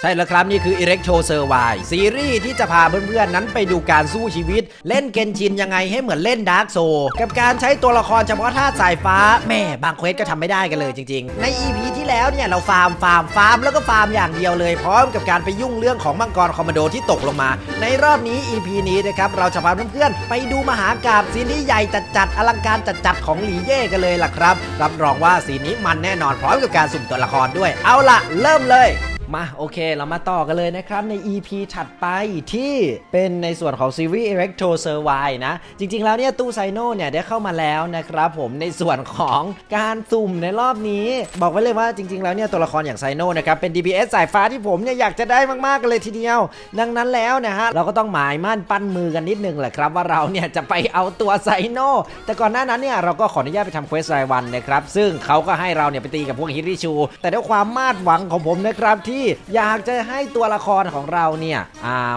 ใช่แล้วครับนี่คือ Electro s u r v i v ซีรีส์ที่จะพาเพื่อนๆ นั้นไปดูการสู้ชีวิต เล่นเกนชินยังไงให้เหมือนเล่น Dark s o กับการใช้ตัวละครเฉพาะธาตุสายฟ้าแม่บางเควสก็ทำไม่ได้กันเลยจริงๆ ใน EP ที่แล้วเนี่ย เราฟาร์มฟาร์มฟาร์มแล้วก็ฟาร์มอย่างเดียวเลย พร้อมกับการไปยุ่งเรื่องของมังกรคอมมานโดที่ตกลงมา ในรอบนี้ EP นี้นะครับเราจะพาเพื่อนๆไปดูมหากราบซีนที่ใหญ่จัดๆอลังการจัดๆของหลีเย่กันเลยล่ะครับรับรองว่าซีนนี้มันแน่นอนพร้อมกับการสุ่มตัวละครด้วย เอาล่ะ เริ่มเลย มาโอเคเรามาต่อกันเลยนะครับ ใน EP ถัดไปที่เป็นในส่วนของซีรีส์ Electro s u r v i v นะ จริง ๆ แล้วเนี่ยตู้ไซโนเนี่ยได้เข้ามาแล้วนะครับผมในส่วนของการสุ่มในรอบนี้ บอกไว้เลยว่าจริง ๆ แล้วเนี่ยตัวละครอย่างไซโนนะครับเป็น DPS สายฟ้าที่ผมเนี่ยอยากจะได้มากๆกันเลยทีเดียว ดังนั้นแล้วนะฮะเราก็ต้องหมายมั่นปั้นมือกันนิดนึงแหละครับว่าเราเนี่ยจะไปเอาตัวไซโนแต่ก่อนหน้านั้นเนี่ยเราก็ขออนุญาตไปทำเควสรายวันนะครับซึ่งเขาก็ให้เราเนี่ยไปตีกับพวกฮิริชู แต่ด้วยความมาดหวังของผมนะครับที่อยากจะให้ตัวละครของเราเนี่ย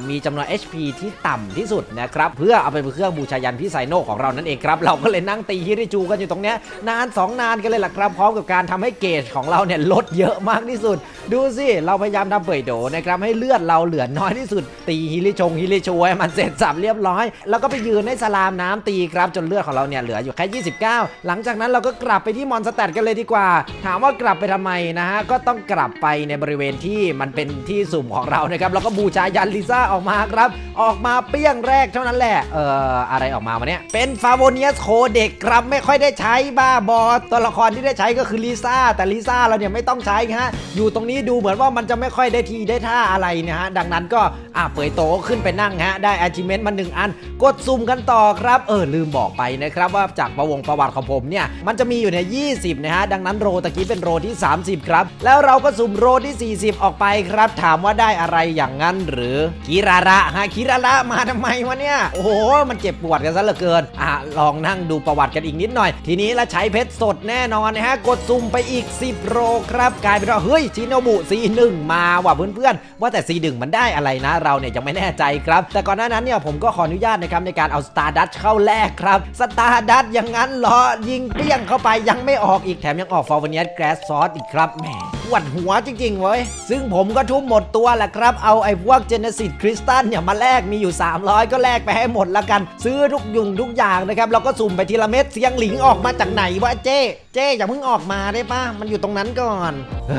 มีจำนวน HP ที่ต่ำที่สุดนะครับเพื่อเอาไปเป็นเครื่องบูชายันพี่ไซโนของเรานั่นเองครับเราก็เลยนั่งตีฮิริจูกันอยู่ตรงเนี้ยนาน 2 นานกันเลยล่ะครับพร้อมกับการทำให้เกจของเราเนี่ยลดเยอะมากที่สุด ดูสิเราพยายามทำเปิดโดนะครับให้เลือดเราเหลือน้อยที่สุด ตีฮิริชงฮิริชูให้มันเสร็จสับเรียบร้อย แล้วก็ไปยืนให้สลามน้ำตีครับจนเลือดของเราเนี่ยเหลืออยู่แค่ 29 หลังจากนั้นเราก็กลับไปที่มอนสเตตกันเลยดีกว่า ถามว่ากลับไปทำไมนะฮะก็ต้องกลับไปในบริเวณที่มันเป็นที่สุ่มของเรานะครับแล้วก็บูชายันลิซ่าออกมาครับ ออกมาเปี้ยงแรกเท่านั้นแหละ เอ่ออะไรออกมาวะเนี่ยเป็นฟาโวเนียสโคเด็กครับไม่ค่อยได้ใช้บ้าบอตัวละครที่ได้ใช้ก็คือลิซ่าแต่ลิซ่าเราเนี่ยไม่ต้องใช้ฮะอยู่ตรงนี้ดูเหมือนว่ามันจะไม่ค่อยได้ทีได้ท่าอะไรนะฮะดังนั้นก็อะเปยโตขึ้นไปนั่งฮะได้อาชิเมนต์มาหนึ่งอัน กดซุ่มกันต่อครับเออลืมบอกไปนะครับว่าจากประวงประวัติของผมเนี่ยมันจะมีอยู่ใน20นะฮะดังนั้นโรตะกี้เป็นโรที่ 30 ครับ แล้วเราก็สุ่มโรที่ 40ออกไปครับ ถามว่าได้อะไรอย่างนั้นหรือคิราระฮะคิราระมาทำไมวะเนี่ย โอ้โห มันเจ็บปวดกันซะเหลือเกิน อะ ลองนั่งดูประวัติกันอีกนิดหน่อย ทีนี้ละใช้เพชรสดแน่นอนนะฮะ กดซุ่มไปอีก 10 โรครับ กลายเป็นว่า เฮ้ยชิโนบุ C1 มาว่ะเพื่อนๆ ว่าแต่ C1 มันได้อะไรนะ เราเนี่ยยังไม่แน่ใจครับ แต่ก่อนหน้านั้นเนี่ยผมก็ขออนุญาตนะครับในการเอาสตาร์ดัตเข้าแลกครับสตาร์ดัตอย่างนั้นเหรอยิงเปี้ยงเข้าไปยังไม่ออกอีกแถมยังออกฟอร์เวเนียสแกรสซอสอีกครับแหมปวดหัวจริงๆเว้ยซึ่งผมก็ทุ่มหมดตัวแหละครับ เอาไอ้พวกเจเนซิสคริสตัลเนี่ยมาแลกมีอยู่ 300 ก็แลกไปให้หมดละกัน ซื้อทุกยุงทุกอย่างนะครับแล้วก็สุ่มไปทีละเม็ดเสียงหลิงออกมาจากไหนวะเจ๊เจ๊อย่าเพิ่งออกมาได้ปะมันอยู่ตรงนั้นก่อน เอ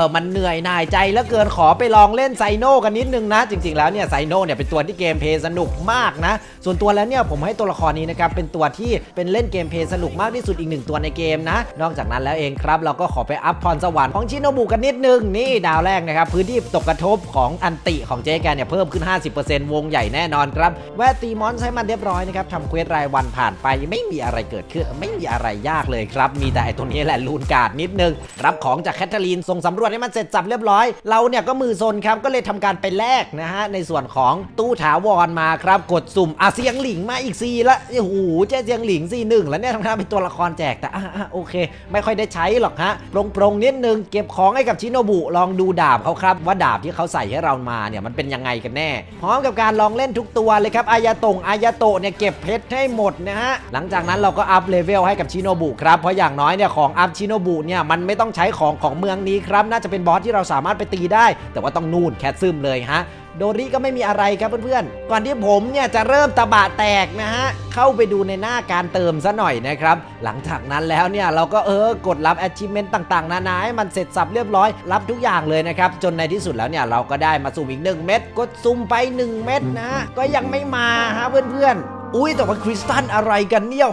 อ มันเหนื่อยหน่ายใจแล้วเกินขอไปลองเล่นไซโนกันนิดนึงนะ จริง ๆ แล้วเนี่ยไซโนเนี่ยเป็นตัวที่เกมเพลย์สนุกมากนะ ส่วนตัวแล้วเนี่ยผมให้ตัวละครนี้นะครับเป็นตัวที่เป็นเล่นเกมเพลย์สนุกมากที่สุดอีกหนึ่งตัวในเกมนะ นอกจากนั้นแล้วเองครับเราก็ขอไปอัพพรสวรรค์ของชิโนบุกันนิดนึงนี่ดาวแรกนะครับพื้นที่ตกกระทบของอันติของเจ๊แกเนี่ยเพิ่มขึ้น 50%วงใหญ่แน่นอนครับแวะตีมอนใช้มันเรียบร้อยนะครับทำเควสรายวันผ่านไปไม่มีอะไรเกิดขึ้นไม่มีอะไรยากเลยครับมีแต่ไอตัวนี้แหละลูนการ์ดนิดนึง รับของจากแคทเธอรีนส่งสำรวจให้มันเสร็จสับเรียบร้อย เราเนี่ยก็มือซนครับก็เลยทำการไปแลกนะฮะในส่วนของตู้ถาวรมาครับกดสุ่มอะเสียงหลิงมาอีกซีละโอ้โหเจ๊เสียงหลิงซีหนึ่งแล้วเนี่ยทำงานเป็นตัวละครแจกแต่อะโอเค ไม่ค่อยได้ใช้หรอกฮะโปรงโปรงๆนิดนึงเก็บของให้กับชิโนบุลองดูดาบเขาครับ ว่าดาบที่เขาใส่ให้เรามาเนี่ยมันเป็นยังไงกันแน่ พร้อมกับการลองเล่นทุกตัวเลยครับอายาตงอายาโตเนี่ยเก็บเพชรให้หมดนะฮะหลังจากนั้นเราก็อัพเลเวลให้กับชิโนบุครับเพราะอย่างน้อย้อยเนี่ยของอัพชิโนบุเนี่ยมันไม่ต้องใช้ของของเมืองนี้ครับ น่าจะเป็นบอสที่เราสามารถไปตีได้ แต่ว่าต้องนู่นแคทซึมเลยฮะโดริก็ไม่มีอะไรครับเพื่อนๆ ก่อนที่ผมเนี่ยจะเริ่มตะบะแตกนะฮะ เข้าไปดูในหน้าการเติมซะหน่อยนะครับ หลังจากนั้นแล้วเนี่ยเราก็เออกดรับ achievement ต่างๆ นานาให้มันเสร็จสับเรียบร้อย รับทุกอย่างเลยนะครับ จนในที่สุดแล้วเนี่ยเราก็ได้มาสุ่มอีก 1 เม็ด กดสุ่มไป 1 เม็ดนะฮะก็ยังไม่มาฮะเพื่อนๆ อุ้ยแต่ว่าคริสตัลอะไรกันเนี่ย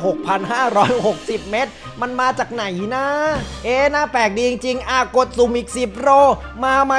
6,560 เม็ดมันมาจากไหนนะ เอ๊น่าแปลกดีจริงๆอะกดสุ่มอีก 10 โรมาไหม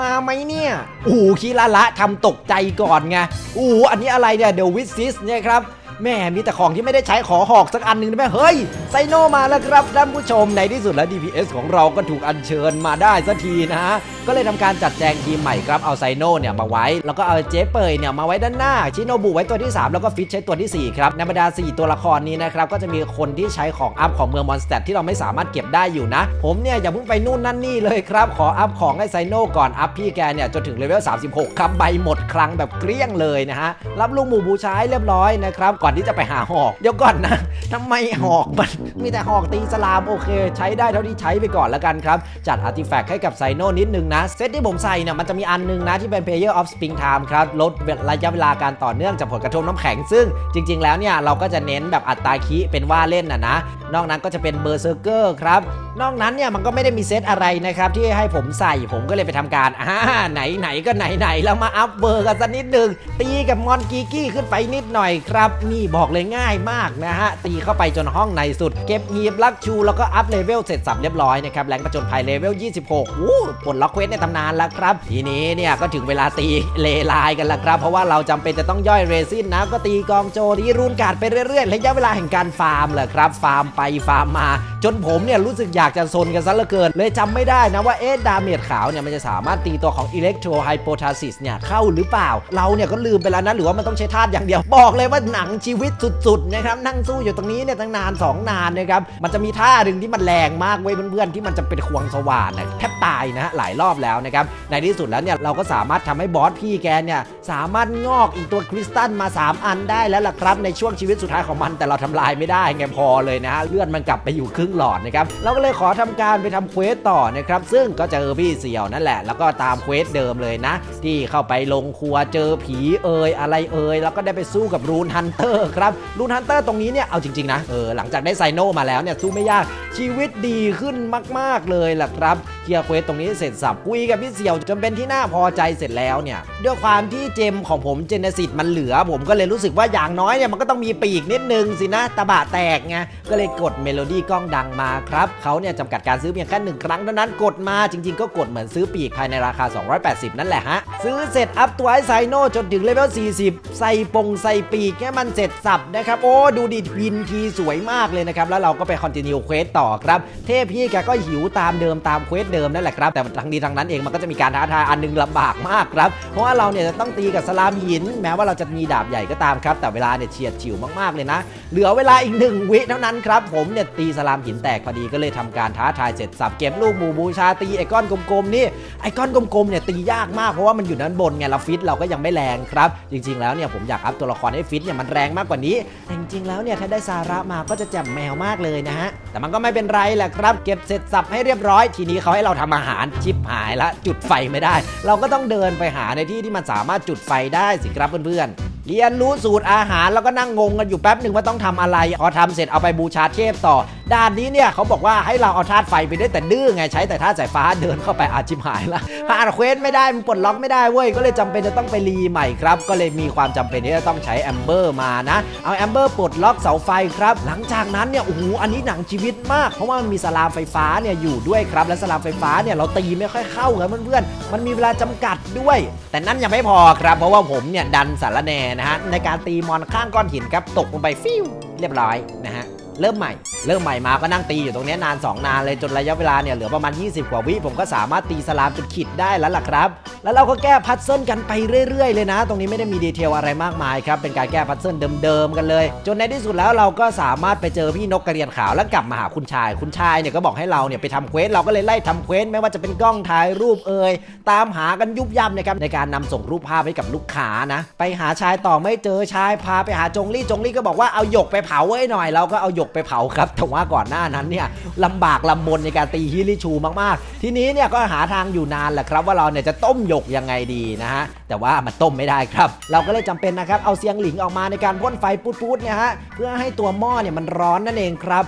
มาไหมเนี่ยอู้คีละละทำตกใจก่อนไงอู้อันนี้อะไรเนี่ยเดวิสซิสเนี่ยครับ แม่มีแต่ของที่ไม่ได้ใช้ขอหอกสักอันหนึ่งได้ไหมเฮ้ยไซโนมาแล้วครับท่านผู้ชมในที่สุดแล้ว DPS ของเราก็ถูกอัญเชิญมาได้สักทีนะฮะก็เลยทำการจัดแจงทีมใหม่ครับเอาไซโนเนี่ยมาไว้ แล้วก็เอาเจ๊เปยเนี่ยมาไว้ด้านหน้าชิโนบุไว้ตัวที่ 3 แล้วก็ฟิชใช้ตัวทีสี่4 ครับในบรรดา 4 ตัวละครนี้นะครับก็จะมีคนที่ใช้ของอัพของเมืองมอนสเตตที่เราไม่สามารถเก็บได้อยู่นะ ผมเนี่ยอย่าเพิ่งไปนู่นนั่นนี่เลยครับขออัพของให้ไซโนก่อนอัพพี่แกเนี่ยจนถึงเลเวล36ครับใบหมดครั้งแบบเกลี้ยงเลยนะฮะรับลูกหมูบูชาเรียบร้อยนะครับก่อนที่จะไปหาหอก เดี๋ยวก่อนนะทำไมหอกมันมีแต่หอกตีสลามโอเค ใช้ได้เท่าที่ใช้ไปก่อนแล้วกันครับ จัดอาร์ติแฟกต์ให้กับไซโนนิดนึงนะ เซตที่ผมใส่เนี่ยมันจะมีอันนึงนะที่เป็น Player of Spring Time ครับ ลดระยะเวลาการต่อเนื่องจากผลกระทบน้ำแข็งซึ่งจริง ๆ แล้วเนี่ยเราก็จะเน้นแบบอัตราคิเป็นว่าเล่นนะนะ นอกนั้นก็จะเป็นเบอร์เซอร์เกอร์ครับนอกนั้นเนี่ยมันก็ไม่ได้มีเซตอะไรนะครับที่ให้ผมใส่ผมก็เลยไปทำการอ่าไหนไหนๆก็ไหนไหนๆแล้วมาอัพเบอร์กันสักนิดหนึ่งตีกับมอนกีกี้ขึ้นไปนิดหน่อยครับนีบอกเลยง่ายมากนะฮะ ตีเข้าไปจนห้องในสุด เก็บหีบลักชู แล้วก็อัพเลเวลเสร็จสับเรียบร้อยนะครับแรงประจนภัยเลเวล 26อู้ปลดล็อกเควสในตำนานแล้วครับ ทีนี้เนี่ยก็ถึงเวลาตีเลลายกันแล้วครับ เพราะว่าเราจำเป็นจะต้องย่อยเรซินนะก็ตีกองโจตีรูนการ์ดไปเรื่อยๆระยะเวลาแห่งการฟาร์มแหละครับ ฟาร์มไปฟาร์มมา จนผมเนี่ยรู้สึกอยากจะซนกันซะเหลือเกิน เลยจำไม่ได้นะว่าเอ๊ะดาเมจขาวเนี่ยมันจะสามารถตีตัวของอิเล็กโทรไฮโปทาซิสเนี่ยเข้าหรือเปล่า เราเนี่ยก็ลืมไปแล้วนะหรือว่ามันต้องใช้ธาตุอย่างเดียวบอกเลยว่าหนังชีวิตสุดๆนะครับนั่งสู้อยู่ตรงนี้เนี่ยตั้งนาน2นานนะครับมันจะมีท่าหนึ่งที่มันแรงมากเว้ยเพื่อนๆที่มันจะเป็นควงสว่านนะแทบตายนะฮะหลายรอบแล้วนะครับในที่สุดแล้วเนี่ยเราก็สามารถทำให้บอสพี่แกเนี่ยสามารถงอกอีกตัวคริสตัลมา 3 อันได้แล้วล่ะครับ ในช่วงชีวิตสุดท้ายของมัน แต่เราทำลายไม่ได้ไงพอเลยนะฮะเลือดมันกลับไปอยู่ครึ่งหลอดนะครับเราก็เลยขอทำการไปทำเควสต่อนะครับซึ่งก็เจอพี่เสี่ยวนั่นแหละ แล้วก็ตามเควสเดิมเลยนะ ที่เข้าไปลงครัวเจอผีเอ่ยอะไรเอ่ยแล้วก็ได้ไปสู้กับรูนฮันเตอร์ครับรูนฮันเตอร์ตรงนี้เนี่ยเอาจริงๆนะเออหลังจากได้ไซโนมาแล้วเนี่ยสู้ไม่ยากชีวิตดีขึ้นมาก ๆเลยแหละครับ เคลียร์เควสตรงนี้เสร็จสับคุยกับพี่เสี่ยวจนเป็นที่น่าพอใจเสร็จแล้วเนี่ยด้วยความที่เจมของผมเจเนซิตมันเหลือ ผมก็เลยรู้สึกว่าอย่างน้อยเนี่ยมันก็ต้องมีปีกนิดนึงสินะตะบะแตกไงก็เลยกดเมโลดี้กล้องดังมาครับเขาเนี่ยจำกัดการซื้อเพียงแค่หนึ่งครั้งเท่านั้นกดมาจริง ๆ ก็กดเหมือนซื้อปีกภายในราคา 280 นั่นแหละฮะซื้อเสร็จอัพตัวไอไซโนจนถึงเลเวล 40 ใส่ปงใส่ปีกให้มันเสร็จสับนะครับโอ้ดูดิพินทีสวยมากเลยนะครับแล้วเราก็ไปคอนติเนียเควสต่อครับ เทพพี่แกก็หิวตามเดิมตามเควสเดิมนั่นแหละครับแต่ทั้งนี้ทั้งนั้นเองมันก็จะมีการท้าทายอันหนึงลำบากมากครับเพราะว่าเราเนี่ยจะต้องตีกับสลามหิน แม้ว่าเราจะมีดาบใหญ่ก็ตามครับ แต่เวลาเนี่ยเฉียดฉิวมากๆเลยนะ เหลือเวลาอีกหนึ่งวิเท่านั้นครับผมเนี่ยตีสลามหินแตกพอดีก็เลยทำการท้าทายเสร็จสับเก็บลูกหมูบูชาตีไอ้ก้อนกลมๆนี่ไอ้ก้อนกลมๆเนี่ยตียากมากเพราะว่ามันอยู่ด้านบนไงเราฟิตเราก็ยังไม่แรงครับจริง ๆ แล้วเนี่ยผมอยากอัพตัวละครให้ฟิตเนี่ยมันแรงมากกว่านี้แต่จริงๆแล้วเนี่ยถ้าได้สาระมาก็จะแจ่มแมวมากเลยนะฮะแต่มันก็ไม่เป็นไรแหละครับ เก็บเสร็จสับให้เรียบร้อยทีนี้เขาให้เราทำอาหารชิปหายละจุดไฟไม่ได้ เราก็ต้องเดินไปหาในที่ที่มันสามารถจุดไฟได้สิครับเพื่อนๆเรียนรู้สูตรอาหารแล้วก็นั่งงงกันอยู่แป๊บหนึ่งว่าต้องทำอะไรพอทำเสร็จเอาไปบูชาเทพต่อด้านนี้เนี่ยเขาบอกว่าให้เราเอาธาตุไฟไปด้วยแต่ดื้อไงใช้แต่ธาตุสายฟ้าเดินเข้าไปอาชิมหายละผ่านเควสไม่ได้มันปลดล็อกไม่ได้เว้ยก็เลยจำเป็นจะต้องไปรีใหม่ครับ ก็เลยมีความจำเป็นที่จะต้องใช้แอมเบอร์มานะ เอาแอมเบอร์ปลดล็อกเสาไฟครับ หลังจากนั้นเนี่ยโอ้โหอันนี้หนังชีวิตมาก เพราะว่ามันมีสลามไฟฟ้าเนี่ยอยู่ด้วยครับและสลามไฟฟ้าเนี่ยเราตีไม่ค่อยเข้าครับเพื่อนๆมันมีเวลาจำกัดด้วย แต่นั่นยังไม่พอครับเพราะว่าผมเนี่ยดันสารแนนะฮะในการตีมอนข้างก้อนหินครับตกลงไปฟิวเรียบร้อยนะฮะ เริ่มใหม่ เริ่มใหม่มาก็นั่งตีอยู่ตรงนี้นาน 2 นานเลยจนระยะเวลาเนี่ยเหลือประมาณ 20 กว่าวิผมก็สามารถตีสลามจุดขีดได้แล้วล่ะครับ แล้วเราก็แก้พัซเซิลกันไปเรื่อยๆเลยนะ ตรงนี้ไม่ได้มีดีเทลอะไรมากมายครับเป็นการแก้พัซเซิลเดิมๆกันเลย จนในที่สุดแล้วเราก็สามารถไปเจอพี่นกกระเรียนขาวแล้วกลับมาหาคุณชาย คุณชายเนี่ยก็บอกให้เราเนี่ยไปทำเควสเราก็เลยไล่ทำเควสไม่ว่าจะเป็นกล้องถ่ายรูปเอ่ยตามหากันยุบยับนะครับในการนำส่งรูปภาพให้กับลูกค้านะ ไปหาชายต่อไม่เจอชายพาไปหาจงลี่จงลี่ก็บอกว่าเอาหยกไปเผาไว้หน่อยเราก็เอาหยกไปเผาครับแต่ว่าก่อนหน้านั้นเนี่ยลำบากลำบนในการตีฮิริชูมากๆ ทีนี้เนี่ยก็หาทางอยู่นานแหละครับ ว่าเราเนี่ยจะต้มหยกยังไงดีนะฮะแต่ว่ามันต้มไม่ได้ครับ เราก็เลยจำเป็นนะครับเอาเสียงหลิงออกมาในการพ่นไฟปุ๊ดๆเนี่ยฮะเพื่อให้ตัวหม้อเนี่ยมันร้อนนั่นเองครับ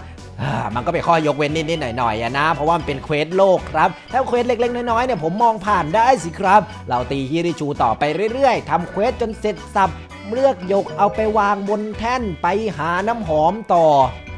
มันก็ไปข้อยกเว้นนิดๆหน่อยๆอะนะ เพราะว่ามันเป็นเควสโลกครับ ถ้าเควสเล็กๆ น้อยๆเนี่ยผมมองผ่านได้สิครับ เราตีฮิริชูต่อไปเรื่อยๆทำเควสจนเสร็จสับเลือกยกเอาไปวางบนแท่นไปหาน้ำหอมต่อ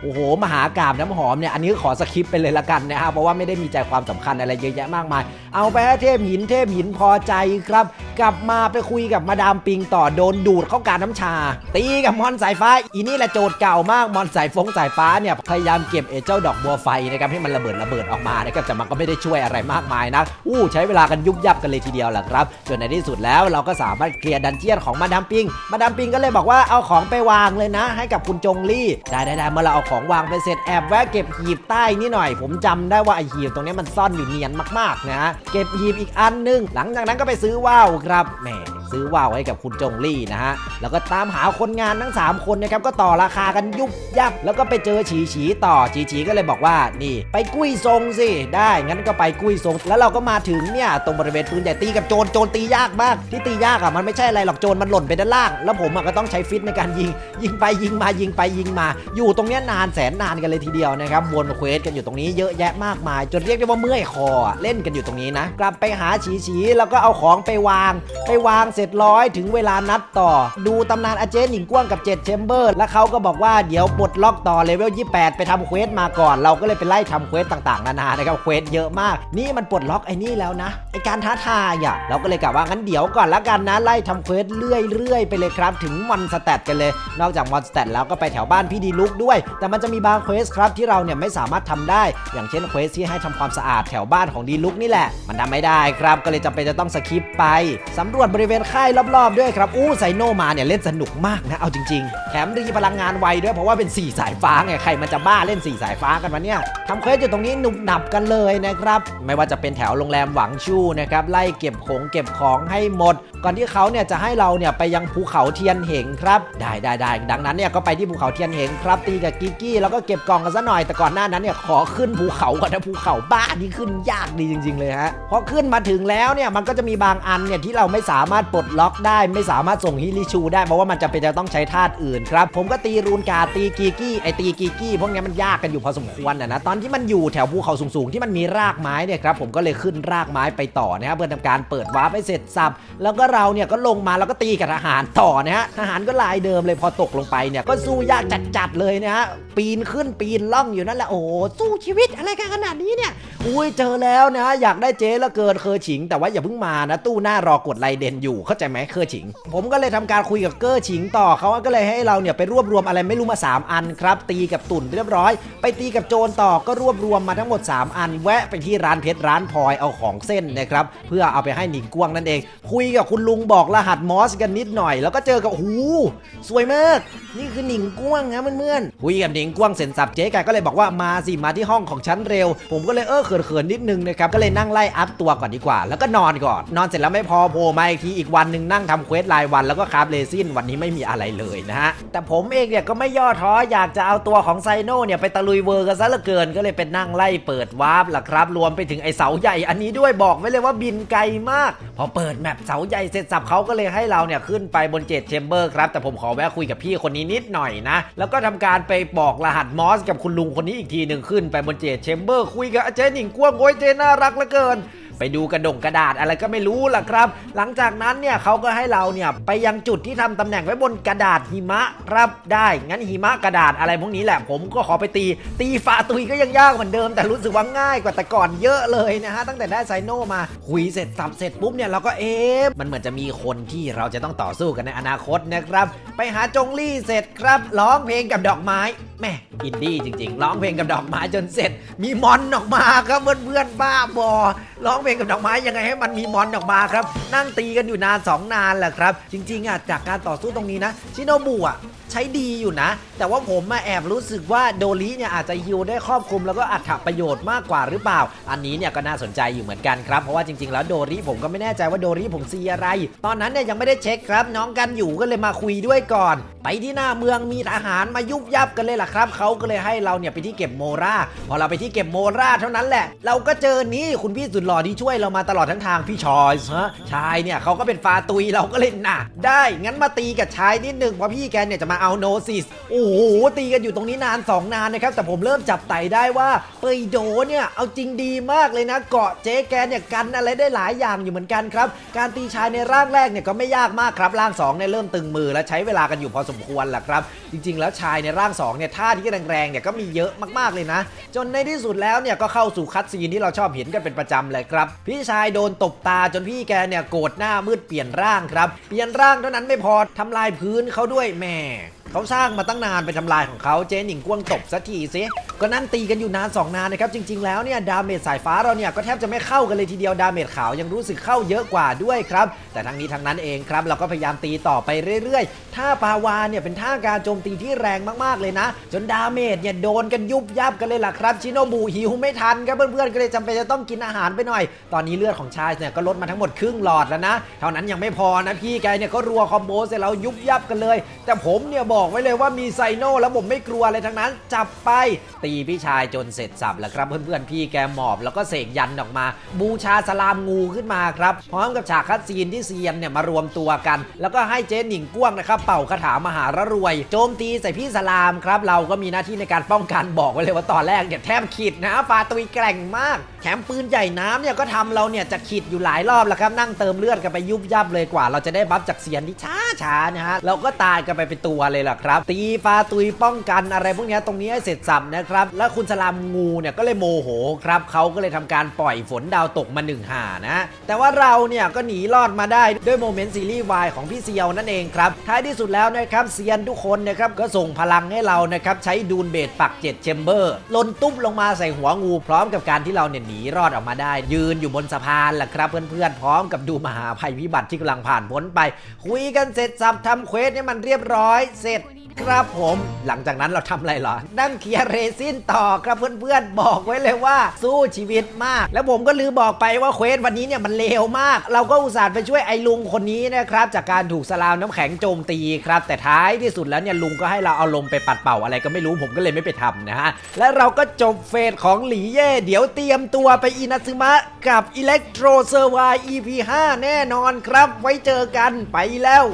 โอ้โห มหากราบน้ำหอมเนี่ยอันนี้ขอสคิปไปเลยละกันนะฮะเพราะว่าไม่ได้มีใจความสำคัญอะไรเยอะแยะมากมาย เอาไปให้เทพหินเทพหินพอใจครับ กลับมาไปคุยกับมาดามปิงต่อโดนดูดเข้าการน้ำชา ตีกับมอนสายฟ้า อีนี่แหละโจทย์เก่ามากมอนสายฟงสายฟ้าเนี่ยพยายามเก็บเอเจ้าดอกบัวไฟนะครับให้มันระเบิดระเบิดออกมานะครับแต่มันก็ไม่ได้ช่วยอะไรมากมายนะอู้ใช้เวลากันยุบยับกันเลยทีเดียวแหละครับจนในที่สุดแล้วเราก็สามารถเคลียร์ดันเจียนของมาดามปิงมาดามปิงก็เลยบอกว่าเอาของไปวางเลยนะ ให้กับคุณจงลี่ได้ได้ได้เมื่อเราเอาของวางไปเสร็จแอบแวะเก็บหีบใต้นี่หน่อย ผมจำได้ว่าไอหีบตรงนี้มันซ่อนอยู่เนียนมากๆนะฮะเก็บหีบอีกอันนึง หลังจากนั้นก็ไปซื้อว่าวครับแหม ซื้อว่าวให้กับคุณจงลี่นะฮะ แล้วก็ตามหาคนงานทั้ง 3 คนนะครับก็ต่อราคากันยุบยับ แล้วก็ไปเจอฉีฉีต่อฉีฉีก็เลยบอกว่านี่ ไปกุ้ยทรงสิได้งั้นก็ไปกุ้ยทรง แล้วเราก็มาถึงเนี่ยตรงบริเวณปืนใหญ่ตีกับโจรโจรตียากมาก ที่ตียากอะมันไม่ใช่อะไรหรอกโจรมันหล่นไปด้านล่าง แล้วผมอะก็ต้องใช้ฟิตในการยิง ยิงไปยิงมายิงไปยิงมา อยู่ตรงเนี้ยนานแสนนานกันเลยทีเดียวนะครับวนเควสกันอยู่ตรงนี้เยอะแยะมากมาย จนเรียกได้ว่าเมื่อยคอเล่นกันอยู่ตรงนี้นะ กลับไปหาฉีฉีแล้วก็เอาของไปวาง ไปวางเสร็จร้อยถึงเวลานัดต่อ ดูตำนานอาเจนหนิงกว้างกับ7เชมเบอร์แล้วเขาก็บอกว่าเดี๋ยวปลดล็อกต่อเลเวล28 ไปทำเควสมาก่อน เราก็เลยไปไล่ทำเควสต่างๆ นานานะครับเควสเยอะมาก นี่มันปลดล็อกไอ้นี่แล้วนะไอการท้าทายอะเราก็เลยกะว่างั้นเดี๋ยวก่อนละกันนะไล่ทำเควสเรื่อยๆไปเลยครับถึงมอนสแตทกันเลย นอกจากมอนสแตทแล้วก็ไปแถวบ้านพี่ดีลุกด้วย แต่มันจะมีบางเควสครับที่เราเนี่ยไม่สามารถทำได้ อย่างเช่นเควสที่ให้ทำความสะอาดแถวบ้านของดีลุกนี่แหละ มันทำไม่ได้ครับ ก็เลยจำเป็นจะต้องสคิปไปสำรวจบริเวณค่ายรอบๆด้วยครับ อู้ไซโนมาเนี่ยเล่นสนุกมากนะ เอาจริงๆ แถมรีพลังงานไวด้วยเพราะว่าเป็น 4 สายฟ้าไง ใครมันจะบ้าเล่น 4 สายฟ้ากันวะเนี่ยทำเควสอยู่ตรงนี้หนุบหนับกันเลยนะครับ ไม่ว่าจะเป็นแถวโรงแรมหวังชู่นะครับ ไล่เก็บของเก็บของให้หมด ก่อนที่เขาเนี่ยจะให้เราเนี่ยไปยังภูเขาเทียนเหงครับ ได้ได้ได้ดังนั้นเนี่ยก็ไปที่ภูเขาเทียนเหงครับ ตีกับกิกกี้แล้วก็เก็บกล่องกันซะหน่อยแต่ก่อนหน้านั้นเนี่ยขอขึ้นภูเขาก่อนนะภูเขาบ้านี่ขึ้นยากดีจริง ๆ เลยฮะพอขึ้นมาถึงแล้วเนี่ยมันก็จะมีบางอันเนี่ยที่เราไม่สามารถปลดล็อกได้ไม่สามารถส่งฮิริชูได้เพราะว่ามันจะเป็นจะต้องใช้ธาตุอื่นครับ ผมก็ตีรูนกาตีกีกี้ไอตีกีกี้พวกนี้มันยากกันอยู่พอสมควรนะนะตอนที่มันอยู่แถวภูเขาสูงๆที่มันมีรากไม้เนี่ยครับผมก็เลยขึ้นรากไม้ไปต่อนะครับเพื่อทำการเปิดวาร์ปให้เสร็จสับแล้วก็เราเนี่ยก็ลงมาแล้วก็ตีกับทหารต่อนะฮะทหารก็ลายเดิมเลยพอตกลงไปเนี่ยก็สู้ยากจัดๆเลยนะฮะปีนขึ้นปีนล่องอยู่นั่นแหละโอ้สู้ชีวิตอะไรกันขนาดนี้เนี่ยอุ้ยเจอแล้วนะ อยากได้เจ๊ละเกินเคอฉิง แต่ว่าอย่าเพิ่งมานะตู้หน้ารอกดไลเดนอยู่เข้าใจไหมเคอฉิง ผมก็เลยทำการคุยกับเกอร์ฉิงต่อเขาก็เลยให้เราเนี่ยไปรวบรวมอะไรไม่รู้มา 3 อันครับ ตีกับตุ่นเรียบร้อย ไปตีกับโจรต่อก็รวบรวมมาทั้งหมด 3 อัน แวะไปที่ร้านเพชรร้านพลอยเอาของเส้นนะครับเพื่อเอาไปให้หนิงกวงนั่นเอง คุยกับคุณลุงบอกรหัสมอสกันนิดหน่อย แล้วก็เจอกับหูสวยมาก นี่คือหนิงกวงนะเพื่อนๆคุยกับหนิงกวงเสร็จสับเจ๊ไก่ก็เลยบอกว่ามาสิมาที่ห้องของฉันเร็ว ผมก็เลยเออเขินๆนิดนึงนะครับก็เลยนั่งไล่อัพตัวก่อนดีกว่า แล้วก็นอนก่อน นอนเสร็จแล้วไม่พอโผล่มาอีกทีอีกวันันหนึ่งนั่งทำเควสรายวันแล้วก็คราฟเรซินวันนี้ไม่มีอะไรเลยนะฮะ แต่ผมเองเนี่ยก็ไม่ย่อท้ออยากจะเอาตัวของไซโนเนี่ยไปตะลุยเวอร์กันซะเหลือเกิน ก็เลยเป็นนั่งไล่เปิดวาร์ปล่ะครับ รวมไปถึงไอเสาใหญ่อันนี้ด้วยบอกไว้เลยว่าบินไกลมาก พอเปิดแมปเสาใหญ่เสร็จสับเขาก็เลยให้เราเนี่ยขึ้นไปบนเจ็ดเชมเบอร์ครับแต่ผมขอแวะคุยกับพี่คนนี้นิดหน่อยนะ แล้วก็ทำการไปบอกรหัสมอสกับคุณลุงคนนี้อีกทีหนึ่งขึ้นไปบนเจ็ดเชมเบอร์คุยกับอาเจนหญิงกว้างโอ้ยเจน่ารักเหลือเกิน ไปดูกระดงกระดาษอะไรก็ไม่รู้ล่ะครับ หลังจากนั้นเนี่ยเขาก็ให้เราเนี่ยไปยังจุดที่ทำตำแหน่งไว้บนกระดาษหิมะครับได้งั้นหิมะกระดาษอะไรพวกนี้แหละผมก็ขอไปตี ตีฝาตุยก็ยังยากเหมือนเดิม แต่รู้สึกว่าง่ายกว่าแต่ก่อนเยอะเลยนะฮะตั้งแต่ได้ไซโนมาคุยเสร็จสับเสร็จปุ๊บเนี่ยเราก็เอ๊มันเหมือนจะมีคนที่เราจะต้องต่อสู้กันในอนาคตนะครับ ไปหาจงลี่เสร็จครับร้องเพลงกับดอกไม้แม่อินดี้จริงๆร้องเพลงกับดอกไม้จนเสร็จ มีมอนออกมาครับเพื่อนๆบ้าบอ ร้องเพลงกับดอกไม้ยังไงให้มันมีมอนออกมาครับ นั่งตีกันอยู่นาน2นานแหละครับ จริงๆอะจากการต่อสู้ตรงนี้นะชิโนบุอะ ใช้ดีอยู่นะ แต่ว่าผมมาแอบรู้สึกว่าโดริเนี่ยอาจจะฮิวได้ครอบคลุมแล้วก็อัตประโยชน์มากกว่าหรือเปล่า อันนี้เนี่ยก็น่าสนใจอยู่เหมือนกันครับเพราะว่าจริงๆแล้วโดริผมก็ไม่แน่ใจว่าโดริผมซีอะไร ตอนนั้นเนี่ยยังไม่ได้เช็คครับ น้องกันอยู่ก็เลยมาคุยด้วยก่อน ไปที่หน้าเมืองมีทหารมายุบยับกันเลยล่ะครับเขาก็เลยให้เราเนี่ยไปที่เก็บโมราพอเราไปที่เก็บโมราเท่านั้นแหละ เราก็เจอนี่คุณพี่สุดหล่อที่ช่วยเรามาตลอดทั้งทางพี่ชอยส์ฮะชายเนี่ยเขาก็เป็นฟาตุยเราก็เล่นน่ะได้งั้นมาตีกับชายนิดนึงเพราะพี่แกเนี่ยจะมาเอาโนซิสโอ้โหตีกันอยู่ตรงนี้นาน 2 นานนะครับ แต่ผมเริ่มจับไต่ได้ว่าเปยโดเนี่ยเอาจริงดีมากเลยนะ เกาะเจ๊แกเนี่ยกันอะไรได้หลายอย่างอยู่เหมือนกันครับ การตีชายในร่างแรกเนี่ยก็ไม่ยากมากครับร่าง2เนี่ยเริ่มตึงมือและใช้เวลากันอยู่พอสมควรแหละครับ จริง ๆ แล้วชายในร่าง2เนี่ยท่าที่แรงๆเนี่ยก็มีเยอะมากๆเลยนะ จนในที่สุดแล้วเนี่ยก็เข้าสู่คัดซีนที่เราชอบเห็นกันเป็นประจำเลยครับ พี่ชายโดนตบตาจนพี่แกเนี่ยโกรธหน้ามืดเปลี่ยนร่างครับ เปลี่ยนร่างเท่านั้นไม่พอทำลายพื้นเขาด้วยแม่ เขาสร้างมาตั้งนานไปทำลายของเขาเจนหนิงกวงตบสักทีสิก็นั่งตีกันอยู่นานสองนานนะครับจริง ๆ แล้วเนี่ยดาเมจสายฟ้าเราเนี่ยก็แทบจะไม่เข้ากันเลยทีเดียวดาเมจขาวยังรู้สึกเข้าเยอะกว่าด้วยครับ แต่ทั้งนี้ทั้งนั้นเองครับ เราก็พยายามตีต่อไปเรื่อยๆถ้าปาวาเนี่ยเป็นท่าการโจมตีที่แรงมากๆเลยนะ จนดาเมจเนี่ยโดนกันยุบยับกันเลยล่ะครับชิโนบุหิวไม่ทันครับเพื่อนๆก็เลยจำเป็นจะต้องกินอาหารไปหน่อย ตอนนี้เลือดของชายเนี่ยก็ลดมาทั้งหมดครึ่งหลอดแล้วนะเท่านั้นยังไม่พอนะพี่แกเนี่ยก็รัวคอมโบใส่เรายุบยับกันเลย แต่ผมเนี่ยบอกอกไว้เลยว่ามีไซโน่แล้วผมไม่กลัวอะไรทั้งนั้น จับไปตีพี่ชายจนเสร็จสับแล้วครับ เพื่อนๆพี่แกหมอบแล้วก็เสกยันออกมา บูชาสลามงูขึ้นมาครับ พร้อมกับฉากคัดซีนที่เซียนเนี่ยมารวมตัวกัน แล้วก็ให้เจ๊หนิงก้วงนะครับเป่าคาถามหาระรวย โจมตีใส่พี่สลามครับ เราก็มีหน้าที่ในการป้องกันบอกไว้เลยว่าตอนแรกเนี่ยแทบขิดนะฟาตุยแกร่งมากแถมปืนใหญ่น้ำเนี่ยก็ทำเราเนี่ยจะขิดอยู่หลายรอบแล้วครับนั่งเติมเลือดกันไปยุบยับเลยกว่า เราจะได้บัฟจากเซียนที่ช้าช้านะฮะเราก็ตายกันไปเป็นตัวเลยล่ะครับ ตีฟาตุยป้องกันอะไรพวกนี้ตรงนี้ให้เสร็จสับนะครับ แล้วคุณสลามงูเนี่ยก็เลยโมโหครับเขาก็เลยทำการปล่อยฝนดาวตกมาหนึ่งหานะ แต่ว่าเราเนี่ยก็หนีรอดมาได้ด้วยโมเมนต์ซีรีส์วายของพี่เซียวนั่นเองครับท้ายที่สุดแล้วนะครับเซียนทุกคนนะครับก็ส่งพลังให้เรานะครับใช้ดูนเบดปักเจ็ดแชมเบอร์ลนตุ้มลงมาใส่หัวงูพร้อมกับการที่เราเนี่ยหนีรอดออกมาได้ ยืนอยู่บนสะพานแหละครับ เพื่อนๆพร้อมกับดูมหาภัยพิบัติที่กำลังผ่านพ้นไป คุยกันเสร็จสับทำเควสให้มันเรียบร้อยเสร็จ ครับผมหลังจากนั้นเราทำอะไรเหรอ นั่งเคลียร์เรซินต่อครับเพื่อนๆ บอกไว้เลยว่าสู้ชีวิตมาก แล้วผมก็ลืมบอกไปว่าเควสวันนี้เนี่ยมันเลวมาก เราก็อุตส่าห์ไปช่วยไอ้ลุงคนนี้นะครับ จากการถูกสลามน้ำแข็งโจมตีครับ แต่ท้ายที่สุดแล้วเนี่ยลุงก็ให้เราเอาลมไปปัดเป่าอะไรก็ไม่รู้ผมก็เลยไม่ไปทำนะฮะ และเราก็จบเฟสของหลีเย่เดี๋ยวเตรียมตัวไปอินาซึมะกับอิเล็กโทรเซอร์ไว EP 5แน่นอนครับ ไว้เจอกันไปแล้ว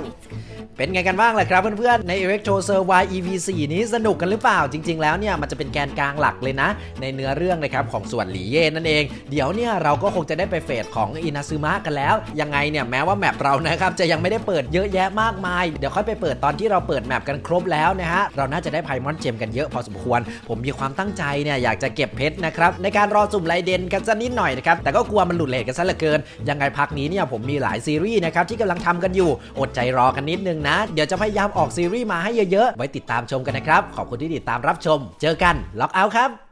เป็นไงกันบ้างล่ะครับเพื่อนๆ ใน Electro s e r v i EV4 นี้สนุกกันหรือเปล่าจริง ๆ แล้วเนี่ยมันจะเป็นแกนกลางหลักเลยนะ ในเนื้อเรื่องนะครับของส่วนหลีเย่นั่นเอง เดี๋ยวเนี่ยเราก็คงจะได้ไปเฟสของอินาซึมะกันแล้ว ยังไงเนี่ยแม้ว่าแมปเรานะครับจะยังไม่ได้เปิดเยอะแยะมากมาย เดี๋ยวค่อยไปเปิดตอนที่เราเปิดแมปกันครบแล้วนะฮะเราน่าจะได้ไพมอนเจมกันเยอะพอสมควร ผมมีความตั้งใจเนี่ยอยากจะเก็บเพชรนะครับในการรอสุ่มไรเดนกันสักนิดหน่อยนะครับแต่ก็กลัวมันหลุดเลทกันซะเหลือเกิน ยังไงพักนี้เนี่ยผมมีหลายซีรีส์นะครับที่กำลังทำกันอยู่อดใจรอกันนิดนึงนะ เดี๋ยวจะพยายามออกซีรีส์มาให้เยอะๆ ไว้ติดตามชมกันนะครับ ขอบคุณที่ติดตามรับชม เจอกันล็อกเอาท์ครับ